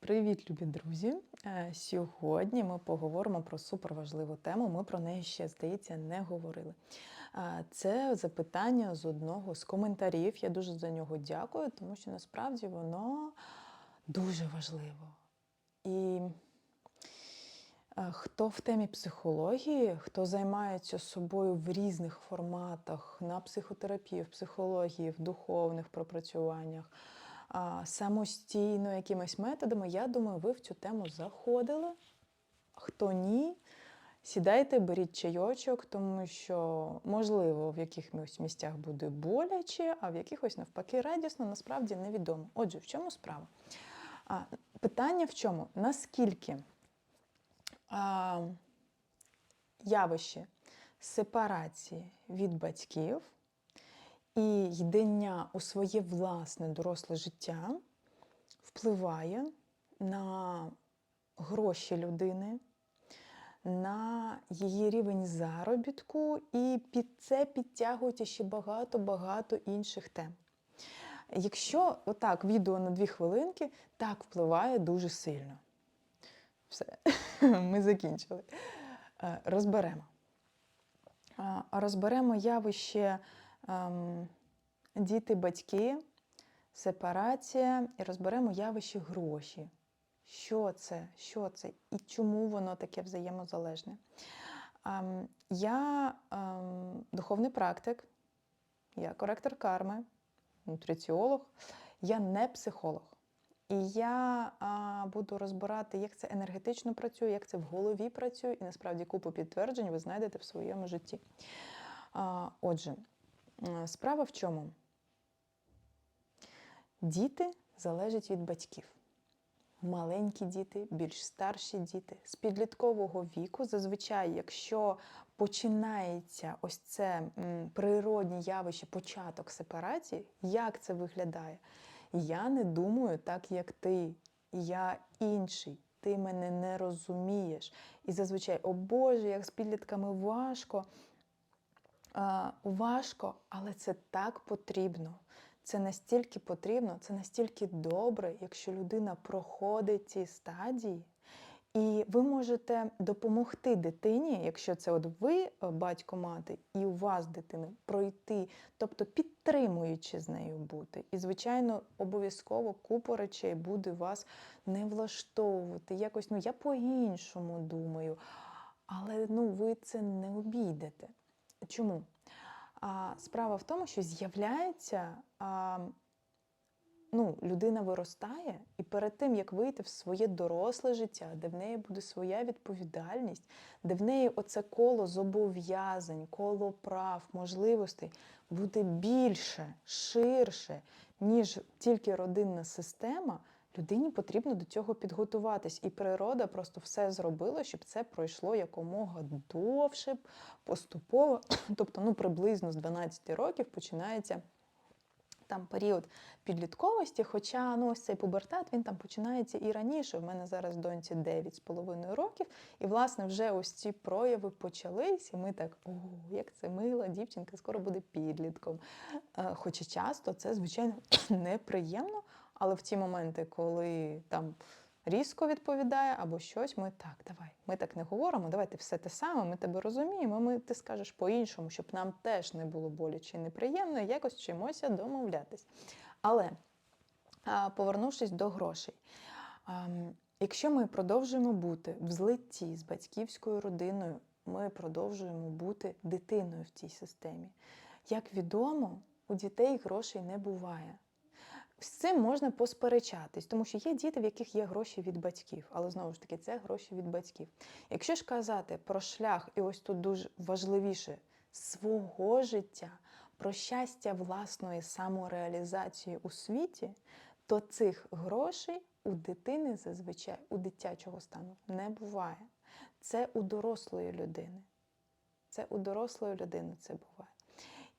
Привіт, любі друзі! Е, Сьогодні ми поговоримо про суперважливу тему. Ми про неї ще, здається, не говорили. Е, Це запитання з одного з коментарів. Я дуже за нього дякую, тому що насправді воно дуже важливо. І е, хто в темі психології, хто займається собою в різних форматах на психотерапії, в психології, в духовних пропрацюваннях, самостійно якимись методами, я думаю, ви в цю тему заходили. Хто ні, сідайте, беріть чайочок, тому що, можливо, в якихось місцях буде боляче, а в якихось навпаки радісно, насправді невідомо. Отже, в чому справа? А, питання в чому? Наскільки а, явище сепарації від батьків і йдення у своє власне доросле життя впливає на гроші людини, на її рівень заробітку, і під це підтягується ще багато-багато інших тем. Якщо отак відео на дві хвилинки, так впливає дуже сильно. Все, ми закінчили. Е, Розберемо. Розберемо явище ем, діти, батьки, сепарація і розберемо явище гроші. Що це? Що це і чому воно таке взаємозалежне? Ем, я ем, духовний практик, я коректор карми, нутриціолог, я не психолог. І я а, буду розбирати, як це енергетично працює, як це в голові працює, і насправді купу підтверджень ви знайдете в своєму житті. А, отже, справа в чому? Діти залежать від батьків. Маленькі діти, більш старші діти з підліткового віку. Зазвичай, якщо починається ось це природнє явище, початок сепарації, як це виглядає? Я не думаю так, як ти. Я інший. Ти мене не розумієш. І зазвичай, о Боже, як з підлітками важко. А, важко, але це так потрібно. Це настільки потрібно, це настільки добре, якщо людина проходить ці стадії. І ви можете допомогти дитині, якщо це от ви, е, батько, мати, і у вас дитина, пройти, тобто підтримуючи з нею бути. І, звичайно, обов'язково купа речей буде вас не влаштовувати. Якось, ну я по-іншому думаю, але ну, ви це не обійдете. Чому? А, Справа в тому, що з'являється. А, ну, людина виростає, і перед тим, як вийти в своє доросле життя, де в неї буде своя відповідальність, де в неї оце коло зобов'язань, коло прав, можливостей буде більше, ширше, ніж тільки родинна система, людині потрібно до цього підготуватись. І природа просто все зробила, щоб це пройшло якомога довше, поступово. Тобто, ну, приблизно з 12 років починається там період підлітковості, хоча ну, ось цей пубертат він там починається і раніше. В мене зараз доньці 9,5 років, і власне вже ось ці прояви почались, і ми так, о, як це мила, дівчинка скоро буде підлітком. Е, Хоча часто це, звичайно, неприємно, але в ті моменти, коли там. Різко відповідає або щось, ми так, давай, ми так не говоримо, давайте все те саме, ми тебе розуміємо, ми ти скажеш по-іншому, щоб нам теж не було боляче і неприємно, якось вчимося домовлятись. Але повернувшись до грошей, якщо ми продовжуємо бути в злитті з батьківською родиною, ми продовжуємо бути дитиною в цій системі. Як відомо, у дітей грошей не буває. З цим можна посперечатись, тому що є діти, в яких є гроші від батьків, але знову ж таки це гроші від батьків. Якщо ж казати про шлях, і ось тут дуже важливіше свого життя, про щастя власної самореалізації у світі, то цих грошей у дитини зазвичай у дитячого стану не буває. Це у дорослої людини. Це у дорослої людини це буває.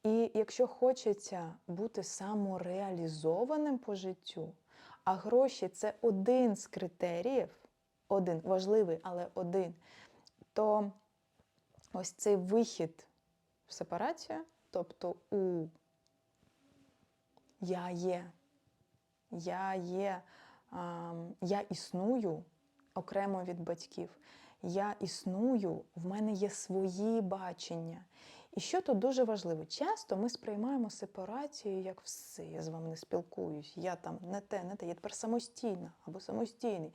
І якщо хочеться бути самореалізованим по життю, а гроші це один з критеріїв, один важливий, але один, то ось цей вихід в сепарацію, тобто у я є, я є я існую окремо від батьків. Я існую, в мене є свої бачення. І що тут дуже важливо, часто ми сприймаємо сепарацію як все, я з вами не спілкуюсь, я там не те, не те, я тепер самостійна або самостійний.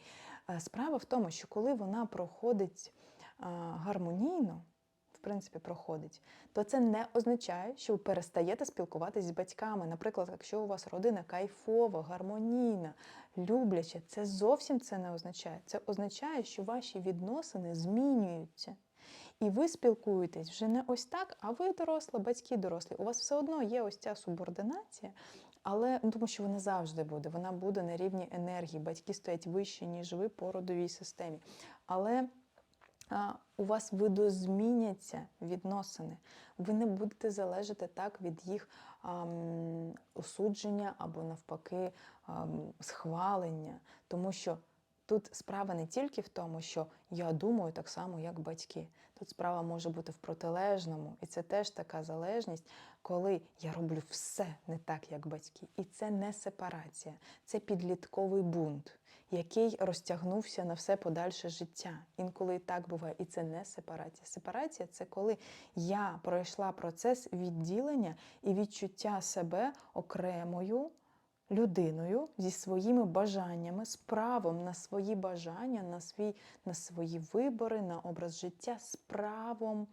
Е, Справа в тому, що коли вона проходить гармонійно, в принципі, проходить, то це не означає, що ви перестаєте спілкуватись з батьками. Наприклад, якщо у вас родина кайфова, гармонійна, любляча, це зовсім це не означає. Це означає, що ваші відносини змінюються. І ви спілкуєтесь вже не ось так, а ви доросла, батьки дорослі. У вас все одно є ось ця субординація, але ну, тому що вона завжди буде. Вона буде на рівні енергії. Батьки стоять вище, ніж ви по родовій системі. Але у вас видозміняться відносини. Ви не будете залежати так від їх ам, осудження або навпаки ам, схвалення. Тому що тут справа не тільки в тому, що я думаю так само, як батьки. Тут справа може бути в протилежному, і це теж така залежність, коли я роблю все не так, як батьки. І це не сепарація, це підлітковий бунт, який розтягнувся на все подальше життя. Інколи і так буває. І це не сепарація. Сепарація це коли я пройшла процес відділення і відчуття себе окремою людиною зі своїми бажаннями, з правом на свої бажання, на, свій, на свої вибори, на образ життя, з правом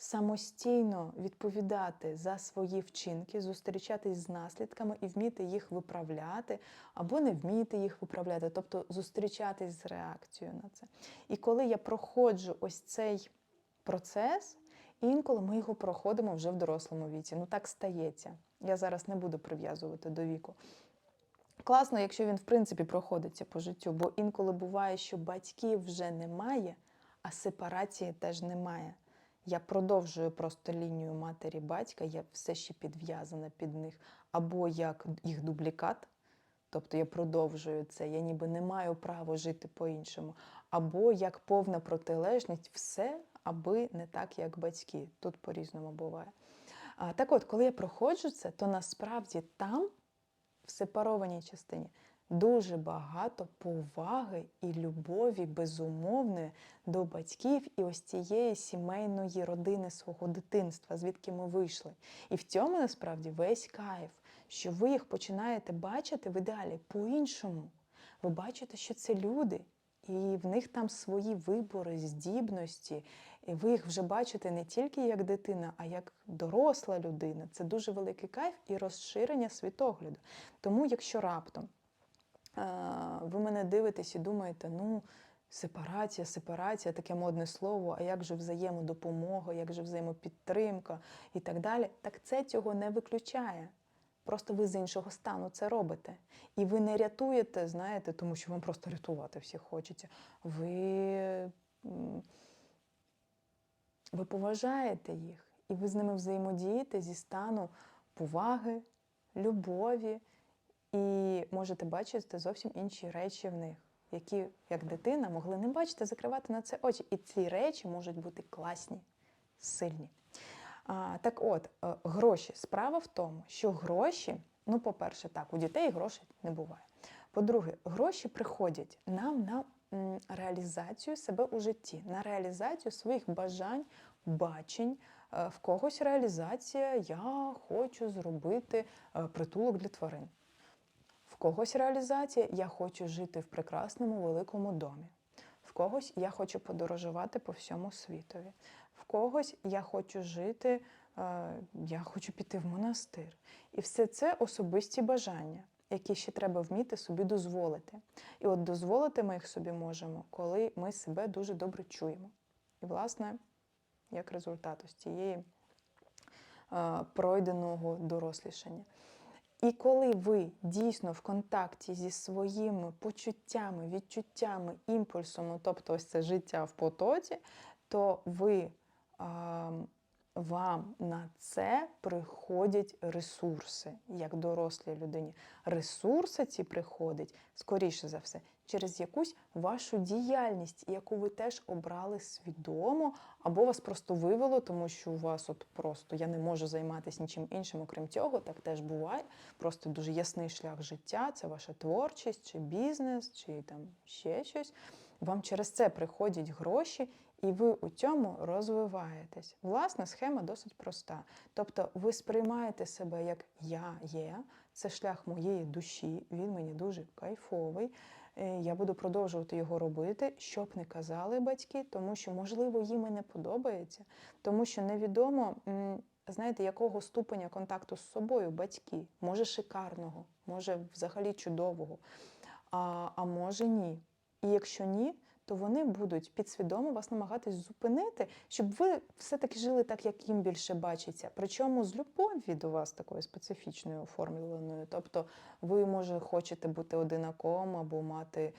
самостійно відповідати за свої вчинки, зустрічатись з наслідками і вміти їх виправляти, або не вміти їх виправляти, тобто зустрічатись з реакцією на це. І коли я проходжу ось цей процес, інколи ми його проходимо вже в дорослому віці. Ну так стається. Я зараз не буду прив'язувати до віку. Класно, якщо він в принципі проходиться по життю, бо інколи буває, що батьків вже немає, а сепарації теж немає. Я продовжую просто лінію матері батька, я все ще підв'язана під них, або як їх дублікат, тобто я продовжую це, я ніби не маю права жити по-іншому, або як повна протилежність, все, аби не так, як батьки. Тут по-різному буває. Так от, коли я проходжу це, то насправді там, в сепарованій частині, дуже багато поваги і любові безумовної до батьків і ось цієї сімейної родини свого дитинства, звідки ми вийшли. І в цьому насправді весь кайф, що ви їх починаєте бачити в ідеалі по-іншому. Ви бачите, що це люди, і в них там свої вибори, здібності. І ви їх вже бачите не тільки як дитина, а як доросла людина. Це дуже великий кайф і розширення світогляду. Тому, якщо раптом е, ви мене дивитесь і думаєте, ну, сепарація, сепарація, таке модне слово, а як же взаємодопомога, як же взаємопідтримка і так далі, так це цього не виключає. Просто ви з іншого стану це робите. І ви не рятуєте, знаєте, тому що вам просто рятувати всіх хочеться. Ви, ви поважаєте їх, і ви з ними взаємодієте зі стану поваги, любові, і можете бачити зовсім інші речі в них, які, як дитина, могли не бачити, закривати на це очі. І ці речі можуть бути класні, сильні. А, так от, е, гроші. Справа в тому, що гроші, ну, по-перше, так, у дітей грошей не буває. По-друге, гроші приходять нам на реалізацію себе у житті, на реалізацію своїх бажань, бачень. Е, В когось реалізація я хочу зробити е, притулок для тварин. В когось реалізація я хочу жити в прекрасному великому домі. В когось я хочу подорожувати по всьому світові. В когось я хочу жити, е, я хочу піти в монастир. І все це особисті бажання, які ще треба вміти собі дозволити. І от дозволити ми їх собі можемо, коли ми себе дуже добре чуємо. І, власне, як результат ось цієї е, пройденого дорослішання. І коли ви дійсно в контакті зі своїми почуттями, відчуттями, імпульсом, ну, тобто ось це життя в потоці, то ви вам на це приходять ресурси, як дорослій людині. Ресурси ці приходять, скоріше за все, через якусь вашу діяльність, яку ви теж обрали свідомо, або вас просто вивело, тому що у вас от просто я не можу займатися нічим іншим, окрім цього, так теж буває. Просто дуже ясний шлях життя, це ваша творчість, чи бізнес, чи там ще щось. Вам через це приходять гроші, і ви у цьому розвиваєтесь. Власна схема досить проста. Тобто ви сприймаєте себе як я є, це шлях моєї душі, він мені дуже кайфовий. Е, Я буду продовжувати його робити, щоб не казали батьки, тому що, можливо, їм і не подобається, тому що невідомо, знаєте, якого ступеня контакту з собою батьки. Може шикарного, може взагалі чудового, а, а може ні. І якщо ні, то вони будуть підсвідомо вас намагатись зупинити, щоб ви все-таки жили так, як їм більше бачиться. Причому з любов'ю до вас такою специфічною оформленою. Тобто ви, може, хочете бути одинаком або мати,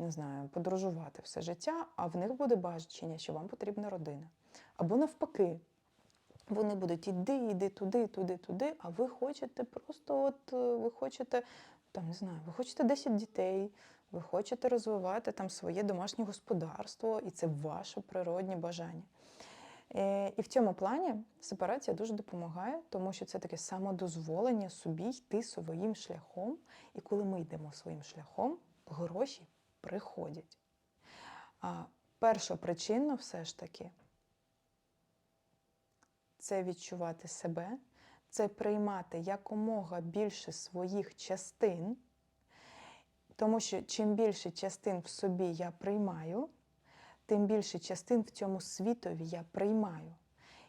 не знаю, подорожувати все життя, а в них буде бачення, що вам потрібна родина. Або навпаки. Вони будуть іди, іди туди, туди, туди, а ви хочете просто, от е, ви хочете, там не знаю, ви хочете 10 дітей, ви хочете розвивати там своє домашнє господарство, і це ваше природні бажання. Е, І в цьому плані сепарація дуже допомагає, тому що це таке самодозволення собі йти своїм шляхом. І коли ми йдемо своїм шляхом, гроші приходять. А першопричинно все ж таки це відчувати себе, це приймати якомога більше своїх частин, тому що чим більше частин в собі я приймаю, тим більше частин в цьому світові я приймаю.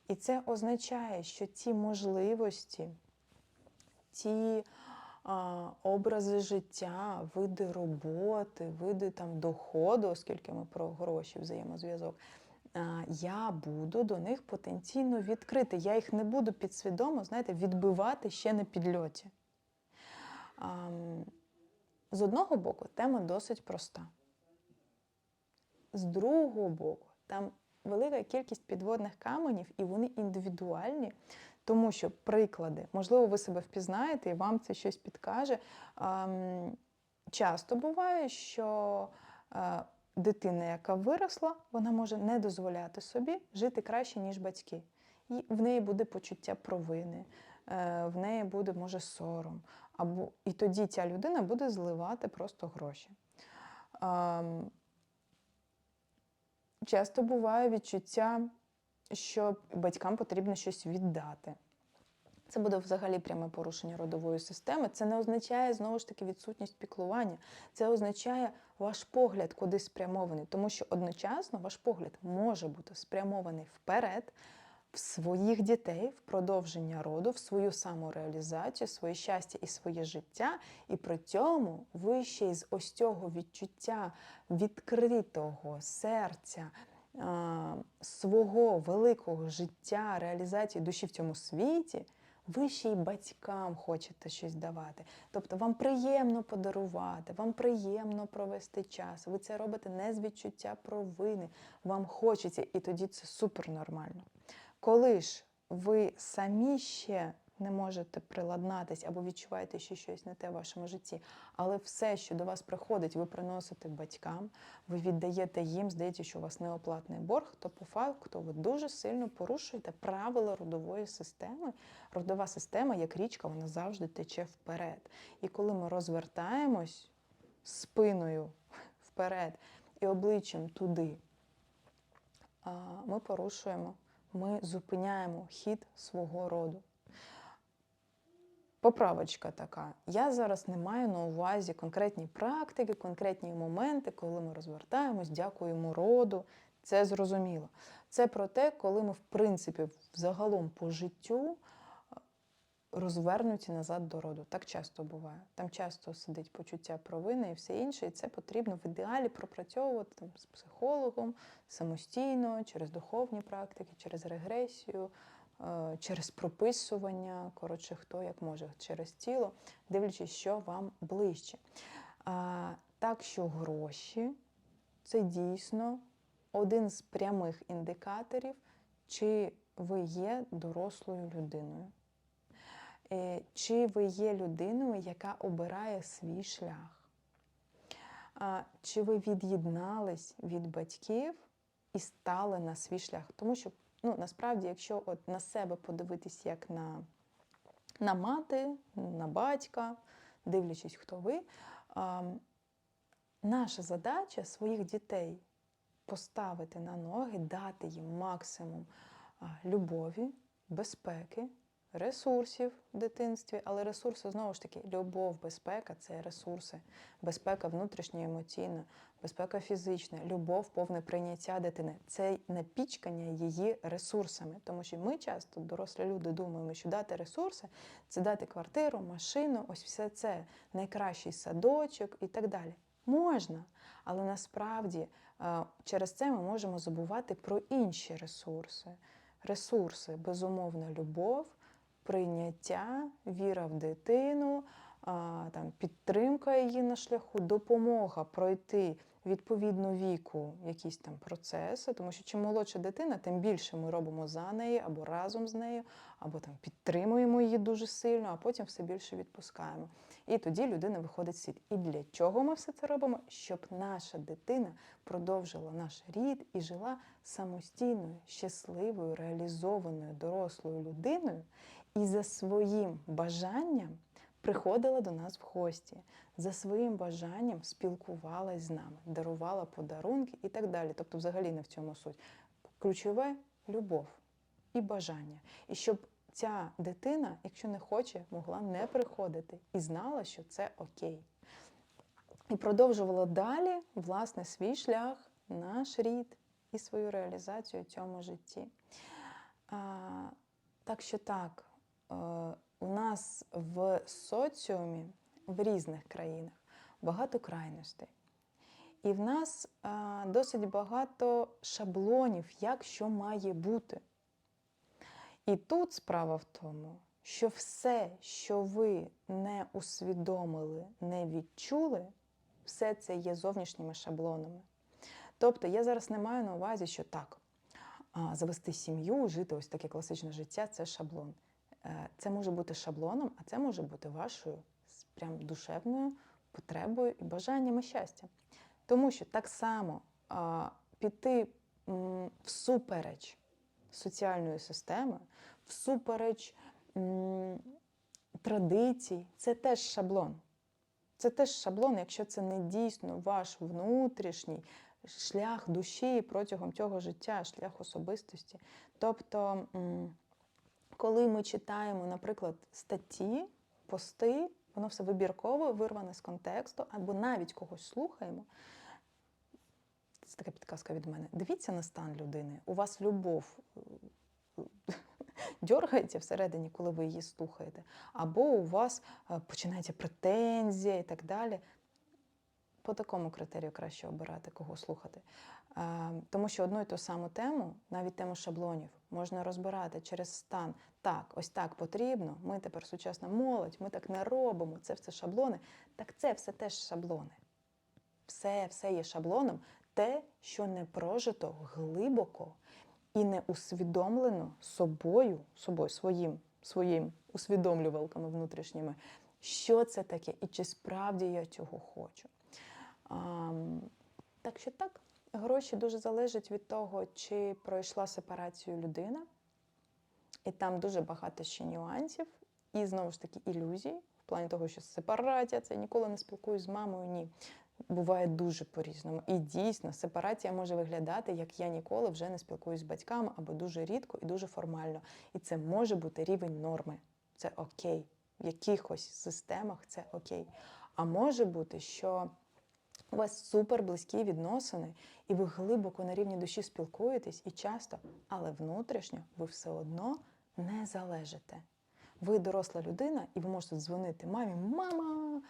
І це означає, що ті можливості, ті а, образи життя, види роботи, види там доходу, оскільки ми про гроші, взаємозв'язок, я буду до них потенційно відкрити. Я їх не буду підсвідомо, знаєте, відбивати ще на підльоті. А, з одного боку, тема досить проста. З другого боку, там велика кількість підводних каменів, і вони індивідуальні, тому що приклади, можливо, ви себе впізнаєте і вам це щось підкаже. Часто буває, що е, дитина, яка виросла, вона може не дозволяти собі жити краще, ніж батьки. І в неї буде почуття провини, е, в неї буде, може, сором. Або, і тоді ця людина буде зливати просто гроші. Ем, Часто буває відчуття, що батькам потрібно щось віддати. Це буде взагалі пряме порушення родової системи. Це не означає знову ж таки відсутність піклування. Це означає ваш погляд куди спрямований, тому що одночасно ваш погляд може бути спрямований вперед, в своїх дітей, в продовження роду, в свою самореалізацію, своє щастя і своє життя. І при цьому ви ще й з ось цього відчуття відкритого серця. Свого великого життя, реалізації душі в цьому світі, ви ще й батькам хочете щось давати. Тобто вам приємно подарувати, вам приємно провести час. Ви це робите не з відчуття провини, вам хочеться, і тоді це супер нормально. Коли ж ви самі ще не можете приладнатись або відчуваєте, що щось не те в вашому житті, але все, що до вас приходить, ви приносите батькам, ви віддаєте їм, здається, що у вас неоплатний борг, то по факту ви дуже сильно порушуєте правила родової системи. Родова система, як річка, вона завжди тече вперед. І коли ми розвертаємось спиною вперед і обличчям туди, ми порушуємо, ми зупиняємо хід свого роду. Поправочка така. Я зараз не маю на увазі конкретні практики, конкретні моменти, коли ми розвертаємось, дякуємо роду. Це зрозуміло. Це про те, коли ми, в принципі, загалом по життю розвернуті назад до роду. Так часто буває. Там часто сидить почуття провини і все інше, і це потрібно в ідеалі пропрацьовувати там, з психологом самостійно, через духовні практики, через регресію, е, через прописування, коротше, хто як може, через тіло, дивлячись, що вам ближче. А, Так що гроші це дійсно один з прямих індикаторів, чи ви є дорослою людиною? Е, Чи ви є людиною, яка обирає свій шлях? Чи ви від'єднались від батьків і стали на свій шлях? Тому що ну, насправді, якщо от на себе подивитись як на, на мати, на батька, дивлячись, хто ви, наша задача своїх дітей поставити на ноги, дати їм максимум любові, безпеки, ресурсів в дитинстві, але ресурси знову ж таки, любов, безпека це ресурси, безпека внутрішня, емоційна, безпека фізична, любов, повне прийняття дитини це напічкання її ресурсами. Тому що ми часто, дорослі люди, думаємо, що дати ресурси це дати квартиру, машину, ось все це найкращий садочок і так далі. Можна, але насправді е, через це ми можемо забувати про інші ресурси. Ресурси, безумовна любов, прийняття, віра в дитину, там, підтримка її на шляху, допомога пройти відповідно віку якісь там процеси, тому що чим молодша дитина, тим більше ми робимо за неї або разом з нею, або там підтримуємо її дуже сильно, а потім все більше відпускаємо. І тоді людина виходить в світ. І для чого ми все це робимо? Щоб наша дитина продовжила наш рід і жила самостійною, щасливою, реалізованою дорослою людиною, і за своїм бажанням приходила до нас в гості, за своїм бажанням спілкувалась з нами, дарувала подарунки і так далі. Тобто, взагалі не в цьому суть. Ключове любов і бажання. І щоб ця дитина, якщо не хоче, могла не приходити і знала, що це окей. І продовжувала далі власне свій шлях, наш рід і свою реалізацію у цьому житті. А, так що так, у нас в соціумі в різних країнах багато крайностей. І в нас а, досить багато шаблонів, як що має бути. І тут справа в тому, що все, що ви не усвідомили, не відчули, все це є зовнішніми шаблонами. Тобто я зараз не маю на увазі, що так, завести сім'ю, жити ось таке класичне життя це шаблон. Е, Це може бути шаблоном, а це може бути вашою прям душевною потребою і бажаннями щастя. Тому що так само піти всупереч соціальної системи, всупереч традицій, це теж шаблон. Це теж шаблон, якщо це не дійсно ваш внутрішній шлях душі протягом цього життя, шлях особистості. Тобто, коли ми читаємо, наприклад, статті, пости, воно все вибірково, вирване з контексту, або навіть когось слухаємо. Це така підказка від мене. Дивіться на стан людини. У вас любов е, дергається всередині, коли ви її слухаєте, або у вас е, починається претензія і так далі. По такому критерію краще обирати, кого слухати. Е, Тому що одну і ту саму тему, навіть тему шаблонів, можна розбирати через стан. Так, ось так потрібно. Ми тепер сучасна молодь, ми так не робимо. Це все шаблони. Так це все теж шаблони. Все, все є шаблоном. Те, що не прожито глибоко і не усвідомлено собою, собою своїм, своїм усвідомлювалками внутрішніми, що це таке і чи справді я цього хочу. Ам, так що так, гроші дуже залежать від того, чи пройшла сепарацію людина, і там дуже багато ще нюансів, і знову ж таки ілюзій, в плані того, що сепарація це ніколи не спілкуюсь з мамою. Ні. Буває дуже по-різному. І дійсно, сепарація може виглядати, як я ніколи вже не спілкуюсь з батьками, або дуже рідко і дуже формально. І це може бути рівень норми. Це окей. В якихось системах це окей. А може бути, що у вас супер близькі відносини, і ви глибоко на рівні душі спілкуєтесь і часто, але внутрішньо ви все одно не залежите. Ви доросла людина, і ви можете дзвонити мамі: Мама,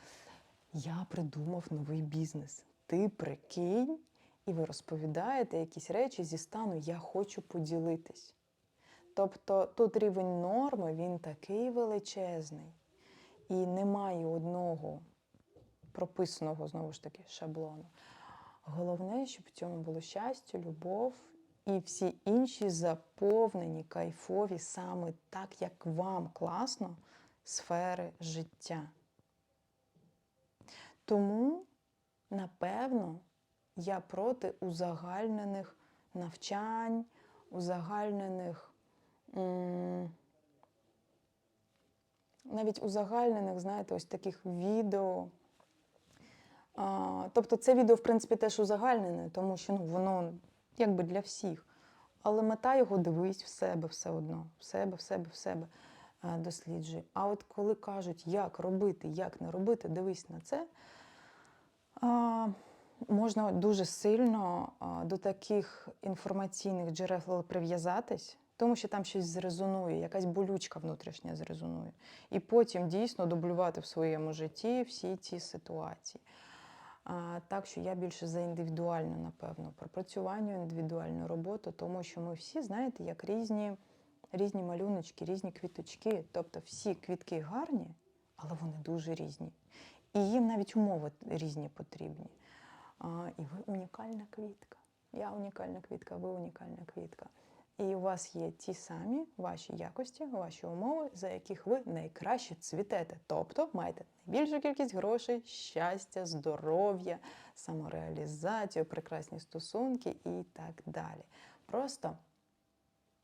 я придумав новий бізнес. Ти прикинь, і ви розповідаєте якісь речі зі стану Я хочу поділитись. Тобто тут рівень норми він такий величезний, і немає одного прописаного знову ж таки шаблону. Головне, щоб в цьому було щастя, любов і всі інші заповнені, кайфові, саме так, як вам класно, сфери життя. Тому, напевно, я проти узагальнених навчань, узагальнених, навіть узагальнених, знаєте, ось таких відео. А, тобто це відео, в принципі, теж узагальнене, тому що ну, воно якби для всіх. Але мета його дивись в себе все одно, в себе, в себе, в себе е, досліджуй. А от коли кажуть, як робити, як не робити, дивись на це, а, можна дуже сильно до таких інформаційних джерел прив'язатись, тому що там щось зрезонує, якась болючка внутрішня зрезонує. І потім дійсно дублювати в своєму житті всі ці ситуації. Так що я більше за індивідуальну, напевно, пропрацювання, індивідуальну роботу, тому що ми всі, знаєте, як різні, різні малюночки, різні квіточки. Тобто всі квітки гарні, але вони дуже різні. І їм навіть умови різні потрібні. А, І ви унікальна квітка. Я унікальна квітка, ви унікальна квітка. І у вас є ті самі ваші якості, ваші умови, за яких ви найкраще цвітете. Тобто маєте найбільшу кількість грошей, щастя, здоров'я, самореалізацію, прекрасні стосунки і так далі. Просто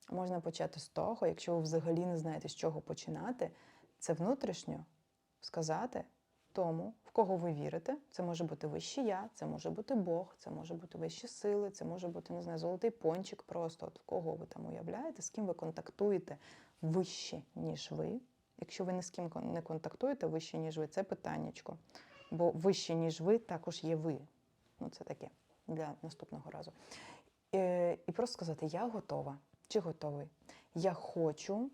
можна почати з того, якщо ви взагалі не знаєте, з чого починати, це внутрішньо сказати тому, в кого ви вірите. Це може бути вище я, це може бути Бог, це може бути вищі сили, це може бути, не знаю, золотий пончик просто, от в кого ви там уявляєте, з ким ви контактуєте вище, ніж ви. Якщо ви ні з ким не контактуєте вище, ніж ви, це питаннячко. Бо вище, ніж ви, також є ви. Ну, це таке для наступного разу. Е, і просто сказати: я готова чи готовий. Я хочу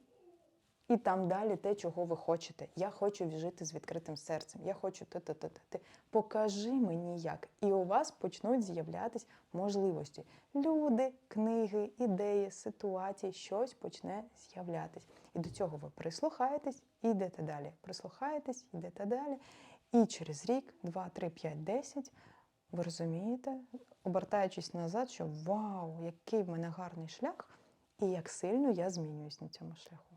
і там далі те, чого ви хочете. Я хочу жити з відкритим серцем. Я хочу те, те, те, те. Покажи мені як. І у вас почнуть з'являтись можливості. Люди, книги, ідеї, ситуації, щось почне з'являтись. І до цього ви прислухаєтесь і йдете далі. Прислухаєтесь, йдете далі. І через рік, два, три, п'ять, десять, ви розумієте, обертаючись назад, що вау, який в мене гарний шлях, і як сильно я змінююсь на цьому шляху.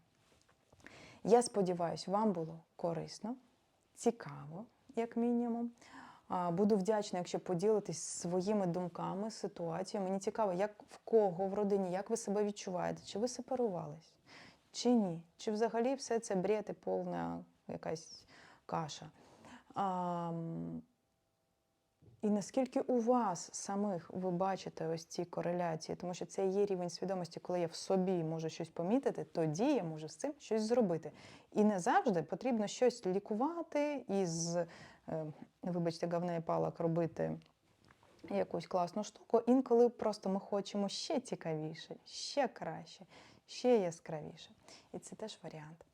Я сподіваюся, вам було корисно, цікаво, як мінімум. Буду вдячна, якщо поділитесь своїми думками, ситуацією. Мені цікаво, як в кого в родині, як ви себе відчуваєте, чи ви сепарувались, чи ні, чи взагалі все це бред і повна якась каша. І наскільки у вас самих ви бачите ось ці кореляції, тому що це є рівень свідомості, коли я в собі можу щось помітити, тоді я можу з цим щось зробити. І не завжди потрібно щось лікувати із, е, вибачте, говна і палок робити якусь класну штуку. Інколи просто ми хочемо ще цікавіше, ще краще, ще яскравіше. І це теж варіант.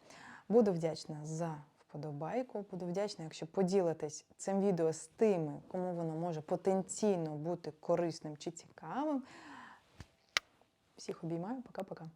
Буду вдячна за вподобайку. Буду вдячна, якщо поділитесь цим відео з тими, кому воно може потенційно бути корисним чи цікавим. Всіх обіймаю, пока-пока.